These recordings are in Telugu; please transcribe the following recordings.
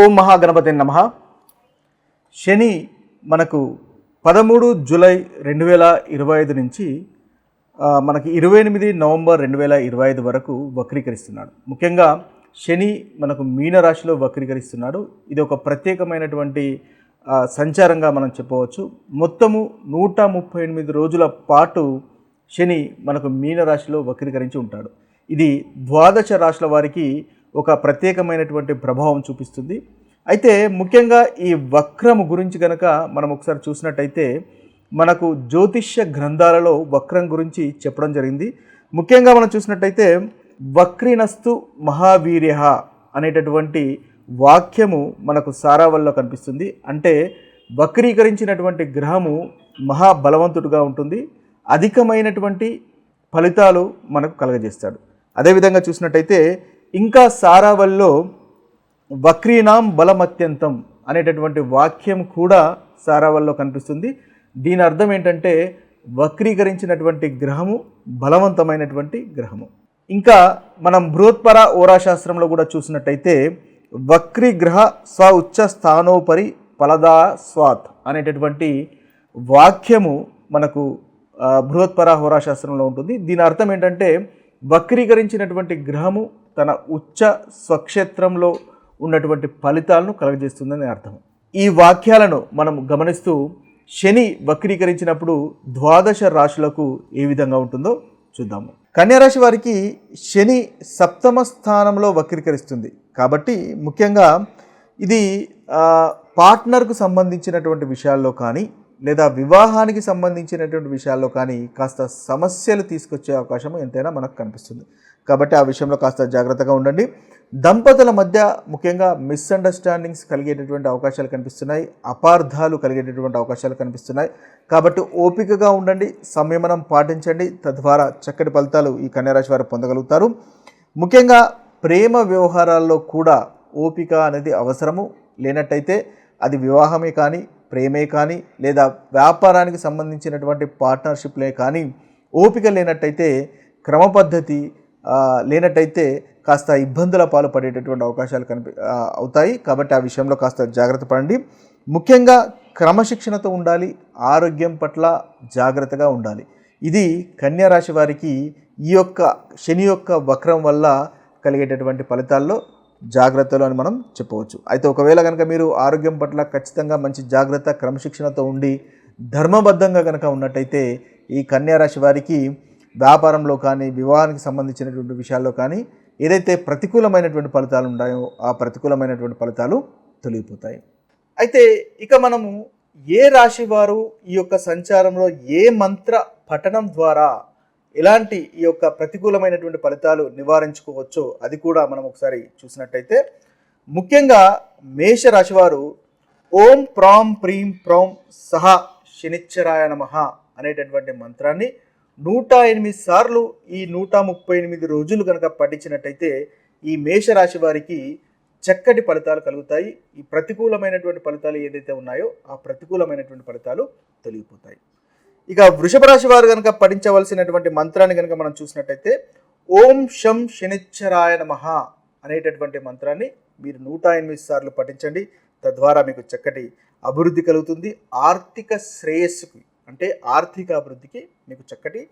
ఓం మహాగణపతి నమ. శని మనకు పదమూడు జూలై రెండు వేల ఇరవై ఐదు నుంచి మనకి ఇరవై ఎనిమిది నవంబర్ రెండు వేల ఇరవై ఐదు వరకు వక్రీకరిస్తున్నాడు. ముఖ్యంగా శని మనకు మీనరాశిలో వక్రీకరిస్తున్నాడు. ఇది ఒక ప్రత్యేకమైనటువంటి సంచారంగా మనం చెప్పవచ్చు. మొత్తము నూట ముప్పై ఎనిమిది రోజుల పాటు శని మనకు మీనరాశిలో వక్రీకరించి ఉంటాడు. ఇది ద్వాదశ రాశుల వారికి ఒక ప్రత్యేకమైనటువంటి ప్రభావం చూపిస్తుంది. అయితే ముఖ్యంగా ఈ వక్రము గురించి కనుక మనం ఒకసారి చూసినట్టయితే మనకు జ్యోతిష్య గ్రంథాలలో వక్రం గురించి చెప్పడం జరిగింది. ముఖ్యంగా మనం చూసినట్టయితే వక్రీనస్తు మహావీర్య అనేటటువంటి వాక్యము మనకు సారావల్లో కనిపిస్తుంది. అంటే వక్రీకరించినటువంటి గ్రహము మహాబలవంతుడుగా ఉంటుంది. అధికమైనటువంటి ఫలితాలు మనకు కలగజేస్తాడు. అదేవిధంగా చూసినట్టయితే ఇంకా సారావల్లో వక్రీనాం బలమత్యంతం అనేటటువంటి వాక్యం కూడా సారావల్లో కనిపిస్తుంది. దీని అర్థం ఏంటంటే వక్రీకరించినటువంటి గ్రహము బలవంతమైనటువంటి గ్రహము. ఇంకా మనం బృహత్పర ఓరాశాస్త్రంలో కూడా చూసినట్టయితే వక్రీ గ్రహ స్వ ఉచ్చ స్థానోపరి ఫలదా స్వాత్ అనేటటువంటి వాక్యము మనకు బృహత్పర హోరాశాస్త్రంలో ఉంటుంది. దీని అర్థం ఏంటంటే వక్రీకరించినటువంటి గ్రహము తన ఉచ్చ స్వక్షేత్రంలో ఉన్నటువంటి ఫలితాలను కలగజేస్తుందని అర్థం. ఈ వాక్యాలను మనం గమనిస్తూ శని వక్రీకరించినప్పుడు ద్వాదశ రాశులకు ఏ విధంగా ఉంటుందో చూద్దాము కన్యారాశి వారికి శని సప్తమ స్థానంలో వక్రీకరిస్తుంది. కాబట్టి ముఖ్యంగా ఇది పార్ట్నర్కు సంబంధించినటువంటి విషయాల్లో కానీ లేదా వివాహానికి సంబంధించినటువంటి విషయాల్లో కానీ కాస్త సమస్యలు తీసుకొచ్చే అవకాశం ఎంతైనా మనకు కనిపిస్తుంది. కాబట్టి ఆ విషయంలో కాస్త జాగ్రత్తగా ఉండండి. దంపతుల మధ్య ముఖ్యంగా మిస్అండర్స్టాండింగ్స్ కలిగేటటువంటి అవకాశాలు కనిపిస్తున్నాయి. అపార్థాలు కలిగేటటువంటి అవకాశాలు కనిపిస్తున్నాయి. కాబట్టి ఓపికగా ఉండండి సంయమనం పాటించండి. తద్వారా చక్కటి ఫలితాలు ఈ కన్యారాశి వారు పొందగలుగుతారు. ముఖ్యంగా ప్రేమ వ్యవహారాల్లో కూడా ఓపిక అనేది అవసరము. లేనట్టయితే అది వివాహమే కానీ ప్రేమే కానీ లేదా వ్యాపారానికి సంబంధించినటువంటి పార్ట్నర్షిప్లే కానీ ఓపిక లేనట్టయితే క్రమపద్ధతి లేనట్టయితే కాస్త ఇబ్బందుల పాలు పడేటటువంటి అవకాశాలు కనిపి అవుతాయి. కాబట్టి ఆ విషయంలో కాస్త జాగ్రత్త పడండి. ముఖ్యంగా క్రమశిక్షణతో ఉండాలి ఆరోగ్యం పట్ల జాగ్రత్తగా ఉండాలి. ఇది కన్యా రాశి వారికి ఈ యొక్క శని యొక్క వక్రం వల్ల కలిగేటటువంటి ఫలితాల్లో జాగ్రత్తలు అని మనం చెప్పవచ్చు. అయితే ఒకవేళ కనుక మీరు ఆరోగ్యం పట్ల ఖచ్చితంగా మంచి జాగ్రత్త క్రమశిక్షణతో ఉండి ధర్మబద్ధంగా కనుక ఉన్నట్టయితే ఈ కన్యా రాశి వారికి వ్యాపారంలో కానీ వివాహానికి సంబంధించినటువంటి విషయాల్లో కానీ ఏదైతే ప్రతికూలమైనటువంటి ఫలితాలు ఉన్నాయో ఆ ప్రతికూలమైనటువంటి ఫలితాలు తొలగిపోతాయి. అయితే ఇక మనము ఏ రాశి వారు ఈ యొక్క సంచారంలో ఏ మంత్ర పఠనం ద్వారా ఎలాంటి ఈ యొక్క ప్రతికూలమైనటువంటి ఫలితాలు నివారించుకోవచ్చో అది కూడా మనం ఒకసారి చూసినట్టయితే ముఖ్యంగా మేష రాశివారు ఓం ప్రాం ప్రీం ప్రౌం సహ శనిచ్చరాయ నమ అనేటటువంటి మంత్రాన్ని నూట ఎనిమిది సార్లు ఈ నూట ముప్పై ఎనిమిది రోజులు కనుక పఠించినట్టయితే ఈ మేషరాశి వారికి చక్కటి ఫలితాలు కలుగుతాయి. ఈ ప్రతికూలమైనటువంటి ఫలితాలు ఏదైతే ఉన్నాయో ఆ ప్రతికూలమైనటువంటి ఫలితాలు తొలగిపోతాయి. ఇక వృషభ రాశి వారు కనుక పఠించవలసినటువంటి మంత్రాన్ని కనుక మనం చూసినట్టయితే ఓం శం శనిచ్చరాయ నమః అనేటటువంటి మంత్రాన్ని మీరు నూట ఎనిమిది సార్లు పఠించండి. తద్వారా మీకు చక్కటి అభివృద్ధి కలుగుతుంది. ఆర్థిక శ్రేయస్సుకి అంటే ఆర్థిక అభివృద్ధికి మీకు చక్కటి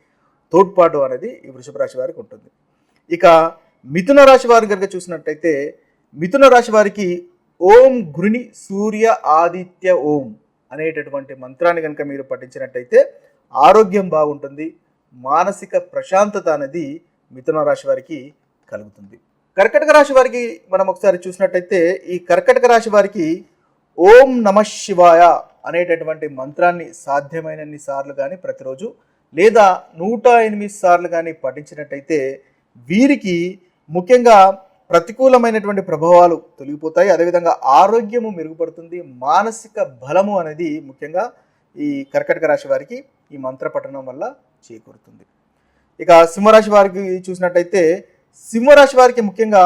తోడ్పాటు అనేది ఈ వృషభ రాశి వారికి ఉంటుంది. ఇక మిథున రాశి వారిని కనుక చూసినట్టయితే మిథున రాశి వారికి ఓం గురుని సూర్య ఆదిత్య ఓం అనేటటువంటి మంత్రాన్ని కనుక మీరు పఠించినట్టయితే ఆరోగ్యం బాగుంటుంది మానసిక ప్రశాంతత అనేది మిథున రాశి వారికి కలుగుతుంది. కర్కటక రాశి వారికి మనం ఒకసారి చూసినట్టయితే ఈ కర్కటక రాశి వారికి ఓం నమ శివాయ అనేటటువంటి మంత్రాన్ని సాధ్యమైనన్ని సార్లు కానీ ప్రతిరోజు లేదా నూట ఎనిమిది సార్లు కానీ పఠించినట్టయితే వీరికి ముఖ్యంగా ప్రతికూలమైనటువంటి ప్రభావాలు తొలగిపోతాయి. అదేవిధంగా ఆరోగ్యము మెరుగుపడుతుంది. మానసిక బలము అనేది ముఖ్యంగా ఈ కర్కటక రాశి వారికి ఈ మంత్ర పఠనం వల్ల చేకూరుతుంది. ఇక సింహరాశి వారికి చూసినట్టయితే సింహరాశి వారికి ముఖ్యంగా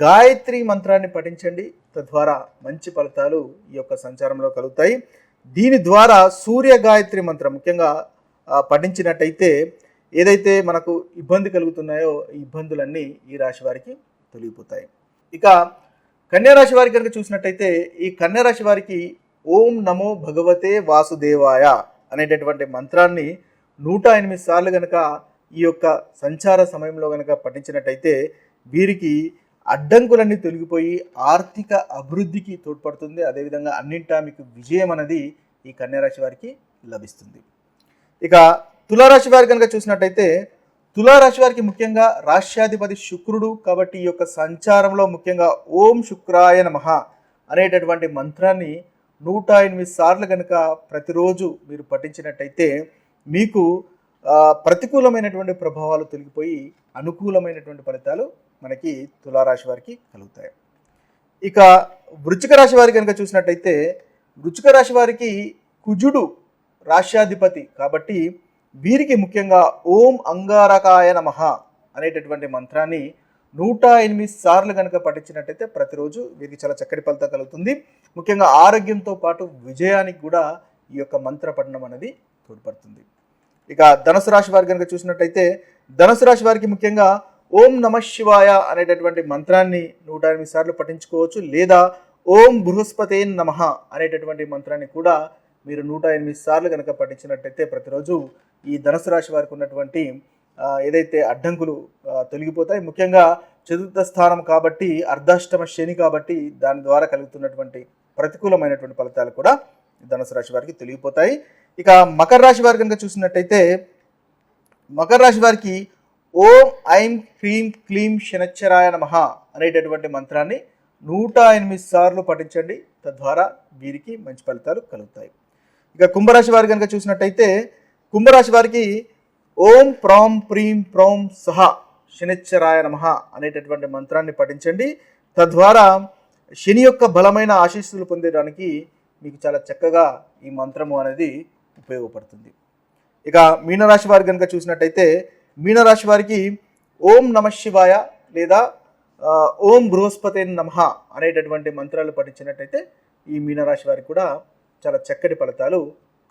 గాయత్రి మంత్రాన్ని పఠించండి. తద్వారా మంచి ఫలితాలు ఈ యొక్క సంచారంలో కలుగుతాయి. దీని ద్వారా సూర్య గాయత్రి మంత్రం ముఖ్యంగా పఠించినట్టయితే ఏదైతే మనకు ఇబ్బంది కలుగుతున్నాయో ఈ ఇబ్బందులన్నీ ఈ రాశి వారికి తొలగిపోతాయి. ఇక కన్యారాశి వారికి కనుక చూసినట్టయితే ఈ కన్యారాశి వారికి ఓం నమో భగవతే వాసుదేవాయ అనేటటువంటి మంత్రాన్ని నూట ఎనిమిది సార్లు కనుక ఈ యొక్క సంచార సమయంలో కనుక పఠించినట్టయితే వీరికి అడ్డంకులన్నీ తొలగిపోయి ఆర్థిక అభివృద్ధికి తోడ్పడుతుంది. అదేవిధంగా అన్నింటా మీకు విజయం అనేది ఈ కన్యారాశి వారికి లభిస్తుంది. ఇక తులారాశి వారి కనుక చూసినట్టయితే తులారాశి వారికి ముఖ్యంగా రాష్ట్రాధిపతి శుక్రుడు కాబట్టి ఈ యొక్క సంచారంలో ముఖ్యంగా ఓం శుక్రాయ నమః అనేటటువంటి మంత్రాన్ని నూట ఎనిమిది సార్లు కనుక ప్రతిరోజు మీరు పఠించినట్టయితే మీకు ప్రతికూలమైనటువంటి ప్రభావాలు తొలగిపోయి అనుకూలమైనటువంటి ఫలితాలు మనకి తులారాశి వారికి కలుగుతాయి. ఇక వృచ్చిక రాశి వారికి కనుక చూసినట్టయితే వృచ్చిక రాశి వారికి కుజుడు రాష్ట్రాధిపతి కాబట్టి వీరికి ముఖ్యంగా ఓం అంగారకాయ నమ అనేటటువంటి మంత్రాన్ని నూట ఎనిమిది సార్లు కనుక పఠించినట్టయితే ప్రతిరోజు వీరికి చాలా చక్కటి ఫలితం కలుగుతుంది. ముఖ్యంగా ఆరోగ్యంతో పాటు విజయానికి కూడా ఈ యొక్క మంత్ర పఠనం అనేది తోడ్పడుతుంది. ఇక ధనుసు రాశి వారి కనుక చూసినట్టయితే ధనుసు రాశి వారికి ముఖ్యంగా ఓం నమ శివాయ అనేటటువంటి మంత్రాన్ని నూట ఎనిమిది సార్లు పఠించుకోవచ్చు లేదా ఓం బృహస్పతే నమ అనేటటువంటి మంత్రాన్ని కూడా మీరు నూట ఎనిమిది సార్లు కనుక పఠించినట్టయితే ప్రతిరోజు ఈ ధనుసు రాశి వారికి ఉన్నటువంటి ఏదైతే అడ్డంకులు తొలగిపోతాయి. ముఖ్యంగా చతుర్థ స్థానం కాబట్టి అర్ధాష్టమ శని కాబట్టి దాని ద్వారా కలుగుతున్నటువంటి ప్రతికూలమైనటువంటి ఫలితాలు కూడా ధనుసు రాశి వారికి తొలగిపోతాయి. ఇక మకర రాశి వారి కనుక చూసినట్టయితే మకర రాశి వారికి ఓం ఐం క్రీం క్లీం శనచ్చరాయ నమః అనేటటువంటి మంత్రాన్ని నూట ఎనిమిది సార్లు పఠించండి. తద్వారా వీరికి మంచి ఫలితాలు కలుగుతాయి. ఇక కుంభరాశి వారి కనుక చూసినట్టయితే కుంభరాశి వారికి ఓం ప్రాం ప్రీం ప్రౌం సహ శనిచ్చరాయ నమః అనేటటువంటి మంత్రాన్ని పఠించండి. తద్వారా శని యొక్క బలమైన ఆశీస్సులు పొందడానికి మీకు చాలా చక్కగా ఈ మంత్రము అనేది ఉపయోగపడుతుంది. ఇక మీనరాశి వారి కనుక చూసినట్టయితే మీనరాశి వారికి ఓం నమ శివాయ లేదా ఓం బృహస్పతి నమః అనేటటువంటి మంత్రాలు పఠించినట్టయితే ఈ మీనరాశి వారికి కూడా చాలా చక్కటి ఫలితాలు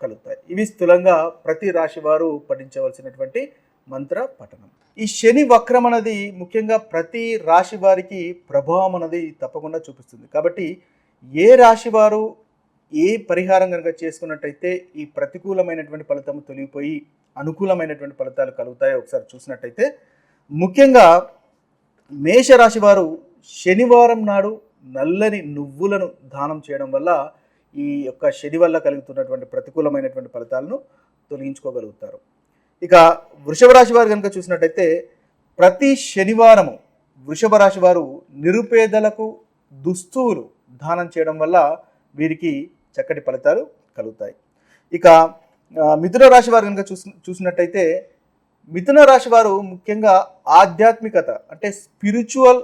కలుగుతాయి. ఇవి స్థూలంగా ప్రతి రాశి వారు పఠించవలసినటువంటి మంత్ర పఠనం. ఈ శని వక్రం అనేది ముఖ్యంగా ప్రతి రాశి వారికి ప్రభావం అనేది తప్పకుండా చూపిస్తుంది. కాబట్టి ఏ రాశి వారు ఏ పరిహారం కనుక చేసుకున్నట్టయితే ఈ ప్రతికూలమైనటువంటి ఫలితం తొలగిపోయి అనుకూలమైనటువంటి ఫలితాలు కలుగుతాయో ఒకసారి చూసినట్టయితే ముఖ్యంగా మేషరాశి వారు శనివారం నాడు నల్లని నువ్వులను దానం చేయడం వల్ల ఈ యొక్క శని వల్ల కలుగుతున్నటువంటి ప్రతికూలమైనటువంటి ఫలితాలను తొలగించుకోగలుగుతారు. ఇక వృషభ రాశి వారు కనుక చూసినట్టయితే ప్రతి శనివారము వృషభ రాశి వారు నిరుపేదలకు దుస్తువులు దానం చేయడం వల్ల వీరికి చక్కటి ఫలితాలు కలుగుతాయి. ఇక మిథున రాశి వారు కనుక చూసి చూసినట్టయితే మిథున రాశి వారు ముఖ్యంగా ఆధ్యాత్మికత అంటే స్పిరిచువల్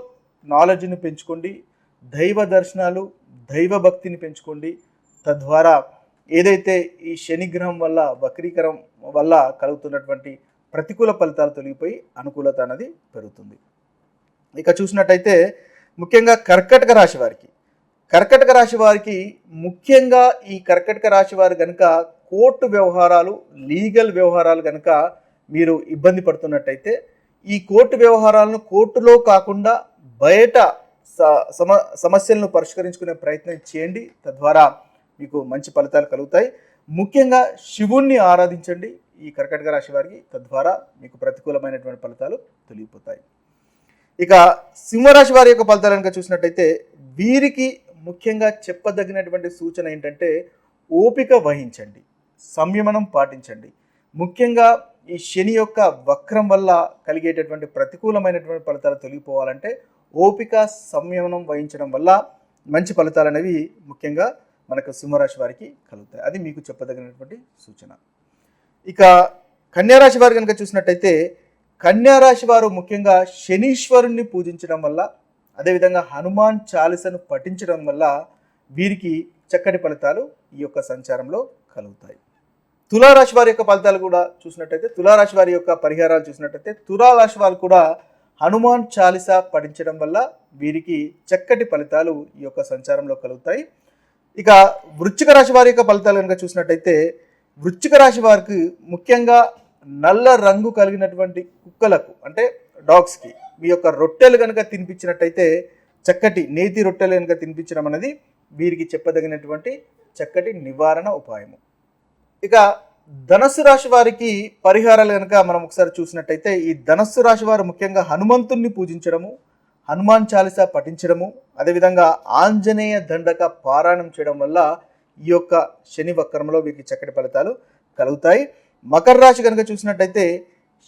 నాలెడ్జ్ని పెంచుకోండి దైవ దర్శనాలు దైవ భక్తిని పెంచుకోండి. తద్వారా ఏదైతే ఈ శనిగ్రహం వల్ల వక్రీకరం వల్ల కలుగుతున్నటువంటి ప్రతికూల ఫలితాలు తొలగిపోయి అనుకూలత అనేది పెరుగుతుంది. ఇక చూసినట్టయితే ముఖ్యంగా కర్కటక రాశి వారికి కర్కటక రాశి వారికి ముఖ్యంగా ఈ కర్కటక రాశి వారు కనుక కోర్టు వ్యవహారాలు లీగల్ వ్యవహారాలు కనుక మీరు ఇబ్బంది పడుతున్నట్టయితే ఈ కోర్టు వ్యవహారాలను కోర్టులో కాకుండా బయట స- సమ సమస్యలను పరిష్కరించుకునే ప్రయత్నం చేయండి. తద్వారా మీకు మంచి ఫలితాలు కలుగుతాయి. ముఖ్యంగా శివుణ్ణి ఆరాధించండి ఈ కర్కటక రాశి వారికి. తద్వారా మీకు ప్రతికూలమైనటువంటి ఫలితాలు తొలగిపోతాయి. ఇక సింహరాశి వారి యొక్క ఫలితాలు కనుక చూసినట్టయితే వీరికి ముఖ్యంగా చెప్పదగినటువంటి సూచన ఏంటంటే ఓపిక వహించండి సంయమనం పాటించండి. ముఖ్యంగా ఈ శని యొక్క వక్రం వల్ల కలిగేటటువంటి ప్రతికూలమైనటువంటి ఫలితాలు తొలగిపోవాలంటే ఓపిక సంయమనం వహించడం వల్ల మంచి ఫలితాలు అనేవి ముఖ్యంగా మనకు సింహరాశి వారికి కలుగుతాయి. అది మీకు చెప్పదగినటువంటి సూచన. ఇక కన్యారాశి వారు కనుక చూసినట్టయితే కన్యారాశి వారు ముఖ్యంగా శనీశ్వరుణ్ణి పూజించడం వల్ల అదేవిధంగా హనుమాన్ చాలీసను పఠించడం వల్ల వీరికి చక్కటి ఫలితాలు ఈ యొక్క సంచారంలో కలుగుతాయి. తులారాశి వారి యొక్క ఫలితాలు కూడా చూసినట్టయితే తులారాశి వారి యొక్క పరిహారాలు చూసినట్టయితే తులారాశి వారు కూడా హనుమాన్ చాలీస పఠించడం వల్ల వీరికి చక్కటి ఫలితాలు ఈ యొక్క సంచారంలో కలుగుతాయి. ఇక వృశ్చిక రాశి వారి యొక్క ఫలితాలు కనుక చూసినట్టయితే వృశ్చిక రాశి వారికి ముఖ్యంగా నల్ల రంగు కలిగినటువంటి కుక్కలకు అంటే డాగ్స్కి మీ యొక్క రొట్టెలు కనుక తినిపించినట్టయితే చక్కటి నేతి రొట్టెలు కనుక తినిపించడం అనేది వీరికి చెప్పదగినటువంటి చక్కటి నివారణ ఉపాయము. ఇక ధనస్సు రాశి వారికి పరిహారాలు కనుక మనం ఒకసారి చూసినట్టయితే ఈ ధనస్సు రాశి వారు ముఖ్యంగా హనుమంతుణ్ణి పూజించడము హనుమాన్ చాలీసా పఠించడము అదేవిధంగా ఆంజనేయ దండక పారాయణం చేయడం వల్ల ఈ యొక్క శని వక్రంలో వీరికి చక్కటి ఫలితాలు కలుగుతాయి. మకర రాశి కనుక చూసినట్టయితే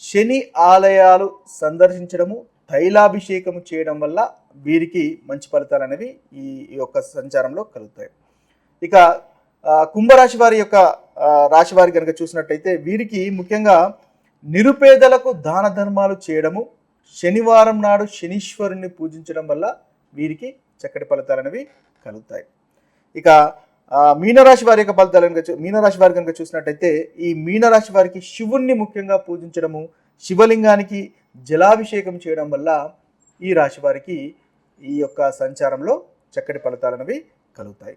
శని ఆలయాలు సందర్శించడము తైలాభిషేకం చేయడం వల్ల వీరికి మంచి ఫలితాలు అనేవి ఈ యొక్క సంచారంలో కలుగుతాయి. ఇక కుంభరాశి వారి యొక్క రాశి వారి కనుక చూసినట్టయితే వీరికి ముఖ్యంగా నిరుపేదలకు దాన ధర్మాలు చేయడము శనివారం నాడు శనీశ్వరుణ్ణి పూజించడం వల్ల వీరికి చక్కటి ఫలితాలు అనేవి కలుగుతాయి. ఇక మీనరాశి వారి యొక్క ఫలితాలు కనుక మీనరాశి వారి కనుక చూసినట్టయితే ఈ మీనరాశి వారికి శివుణ్ణి ముఖ్యంగా పూజించడము శివలింగానికి జలాభిషేకం చేయడం వల్ల ఈ రాశి వారికి ఈ యొక్క సంచారంలో చక్కటి ఫలితాలు అనేవి కలుగుతాయి.